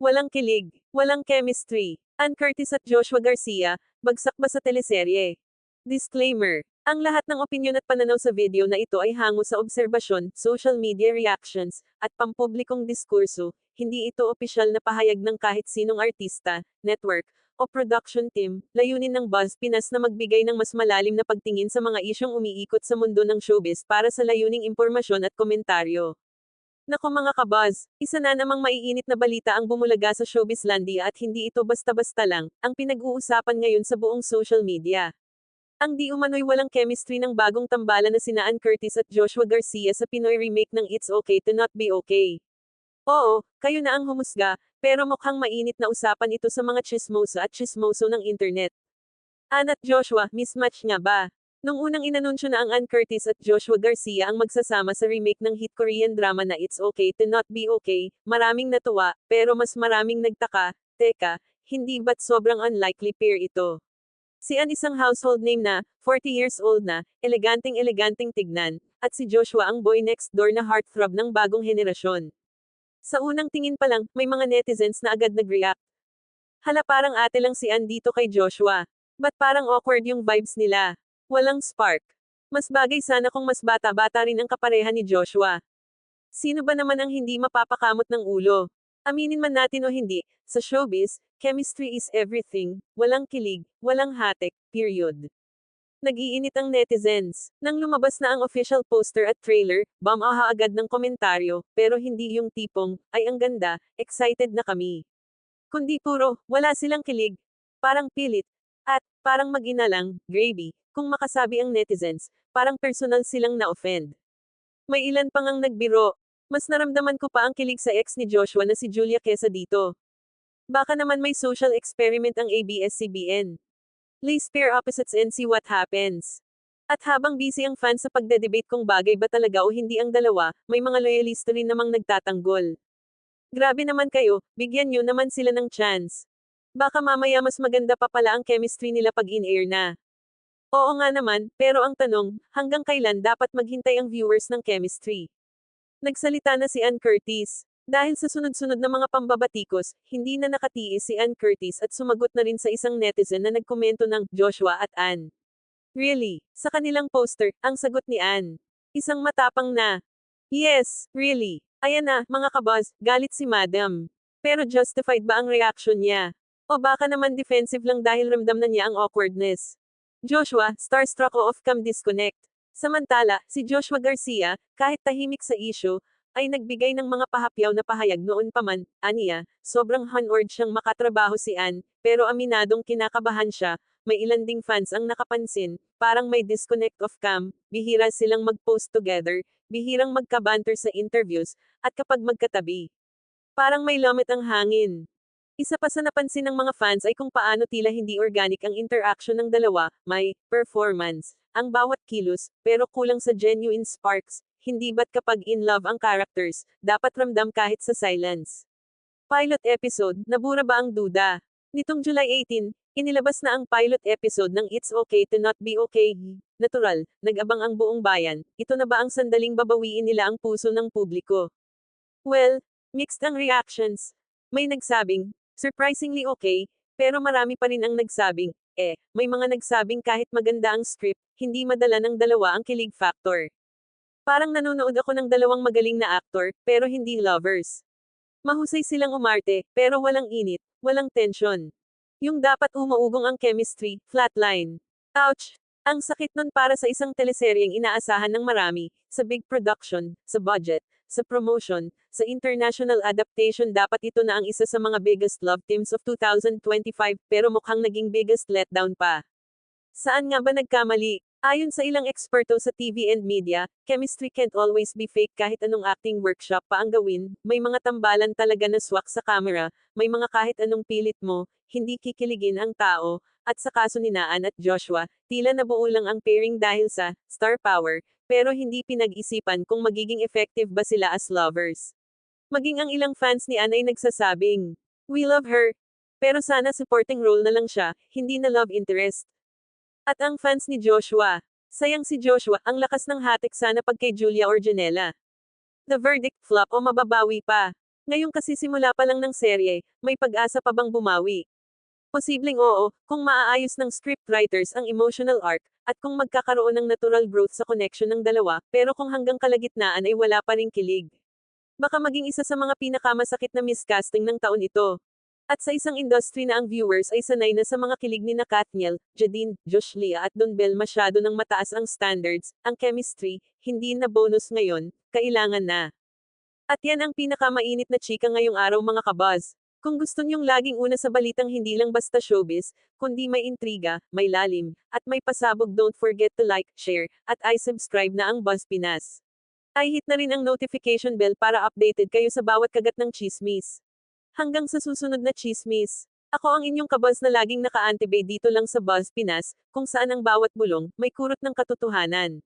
Walang kilig, walang chemistry. Ann Curtis at Joshua Garcia, bagsak ba sa teleserye? Disclaimer. Ang lahat ng opinyon at pananaw sa video na ito ay hango sa obserbasyon, social media reactions, at pampublikong diskurso, hindi ito opisyal na pahayag ng kahit sinong artista, network, o production team, layunin ng Buzz Pinas na magbigay ng mas malalim na pagtingin sa mga isyong umiikot sa mundo ng showbiz para sa layuning impormasyon at komentaryo. Nako mga kabaz, isa na namang maiinit na balita ang bumulaga sa showbizlandia at hindi ito basta-basta lang, ang pinag-uusapan ngayon sa buong social media. Ang di umano'y walang chemistry ng bagong tambalan na sina Ann Curtis at Joshua Garcia sa Pinoy remake ng It's Okay to Not Be Okay. Oo, kayo na ang humusga, pero mukhang mainit na usapan ito sa mga chismosa at chismoso ng internet. Ann at Joshua, mismatch nga ba? Nung unang inanunsyo na ang Ann Curtis at Joshua Garcia ang magsasama sa remake ng hit Korean drama na It's Okay to Not Be Okay, maraming natuwa, pero mas maraming nagtaka, teka, hindi ba't sobrang unlikely pair ito? Si Ann isang household name na, 40 years old na, eleganteng-eleganteng tignan, at si Joshua ang boy next door na heartthrob ng bagong henerasyon. Sa unang tingin pa lang, may mga netizens na agad nag-react. Hala parang ate lang si Ann dito kay Joshua. Ba't parang awkward yung vibes nila? Walang spark. Mas bagay sana kung mas bata-bata rin ang kapareha ni Joshua. Sino ba naman ang hindi mapapakamot ng ulo? Aminin man natin o hindi, sa showbiz, chemistry is everything, walang kilig, walang hatek, period. Nag-iinit ang netizens. Nang lumabas na ang official poster at trailer, bamaha agad ng komentaryo, pero hindi yung tipong, ay ang ganda, excited na kami. Kundi puro, wala silang kilig. Parang pilit. At, parang mag-ina lang, gravy, kung makasabi ang netizens, parang personal silang na-offend. May ilan pang ang nagbiro. Mas naramdaman ko pa ang kilig sa ex ni Joshua na si Julia kesa dito. Baka naman may social experiment ang ABS-CBN. Let's pair opposites and see what happens. At habang busy ang fans sa pagdedebate kung bagay ba talaga o hindi ang dalawa, may mga loyalista rin namang nagtatanggol. Grabe naman kayo, bigyan nyo naman sila ng chance. Baka mamaya mas maganda pa pala ang chemistry nila pag in-air na. Oo nga naman, pero ang tanong, hanggang kailan dapat maghintay ang viewers ng chemistry? Nagsalita na si Ann Curtis. Dahil sa sunod-sunod na mga pambabatikos, hindi na nakatiis si Ann Curtis at sumagot na rin sa isang netizen na nagkomento ng Joshua at Ann. Really? Sa kanilang poster, ang sagot ni Ann. Isang matapang na. Yes, really. Ayan na, mga kabaz, galit si Madam. Pero justified ba ang reaction niya? O baka naman defensive lang dahil ramdam na niya ang awkwardness. Joshua, starstruck o off-cam disconnect. Samantala, si Joshua Garcia, kahit tahimik sa issue, ay nagbigay ng mga pahapyaw na pahayag noon pa man, aniya, sobrang honored siyang makatrabaho si Ann, pero aminadong kinakabahan siya, may ilan ding fans ang nakapansin, parang may disconnect of cam, bihira silang mag-post together, bihirang magkabanter sa interviews, at kapag magkatabi. Parang may lamit ang hangin. Isa pa sa napansin ng mga fans ay kung paano tila hindi organic ang interaction ng dalawa, may performance ang bawat kilos, pero kulang sa genuine sparks, hindi ba't kapag in love ang characters, dapat ramdam kahit sa silence. Pilot episode, nabura ba ang duda? Nitong July 18, inilabas na ang pilot episode ng It's Okay to Not Be Okay. Natural, nag-abang ang buong bayan, ito na ba ang sandaling babawiin nila ang puso ng publiko? Well, mixed ang reactions. May nagsabing, surprisingly okay, pero marami pa rin ang nagsabing, eh, may mga nagsabing kahit maganda ang script, hindi madala ng dalawa ang kilig factor. Parang nanonood ako ng dalawang magaling na actor, pero hindi lovers. Mahusay silang umarte, pero walang init, walang tension. Yung dapat umuugong ang chemistry, flatline. Ouch! Ang sakit nun para sa isang teleseryeng inaasahan ng marami, sa big production, sa budget, sa promotion, sa international adaptation dapat ito na ang isa sa mga biggest love teams of 2025 pero mukhang naging biggest letdown pa. Saan nga ba nagkamali? Ayon sa ilang eksperto sa TV and media, chemistry can't always be fake kahit anong acting workshop pa ang gawin, may mga tambalan talaga na swak sa camera, may mga kahit anong pilit mo, hindi kikiligin ang tao, at sa kaso ni Naan at Joshua, tila nabuo lang ang pairing dahil sa star power, pero hindi pinag-isipan kung magiging effective ba sila as lovers. Maging ang ilang fans ni Ann ay nagsasabing, We love her. Pero sana supporting role na lang siya, hindi na love interest. At ang fans ni Joshua. Sayang si Joshua, ang lakas ng hatik sana pag kay Julia or Janela. The verdict, flop o mababawi pa. Ngayong kasi simula pa lang ng serye, may pag-asa pa bang bumawi? Posibleng oo, kung maaayos ng scriptwriters ang emotional arc, at kung magkakaroon ng natural growth sa connection ng dalawa, pero kung hanggang kalagitnaan ay wala pa ring kilig. Baka maging isa sa mga pinakamasakit na miscasting ng taon ito. At sa isang industry na ang viewers ay sanay na sa mga kilig ni na Katniel, Jadine, Josh Lea at Don Bell masyado ng mataas ang standards, ang chemistry, hindi na bonus ngayon, kailangan na. At yan ang pinakamainit na chika ngayong araw mga kabaz. Kung gusto nyong laging una sa balitang hindi lang basta showbiz, kundi may intriga, may lalim, at may pasabog don't forget to like, share, at i-subscribe na ang Buzz Pinas. I-hit na rin ang notification bell para updated kayo sa bawat kagat ng chismis. Hanggang sa susunod na chismis. Ako ang inyong kabaz na laging naka-antibay dito lang sa Buzz Pinas, kung saan ang bawat bulong, may kurot ng katotohanan.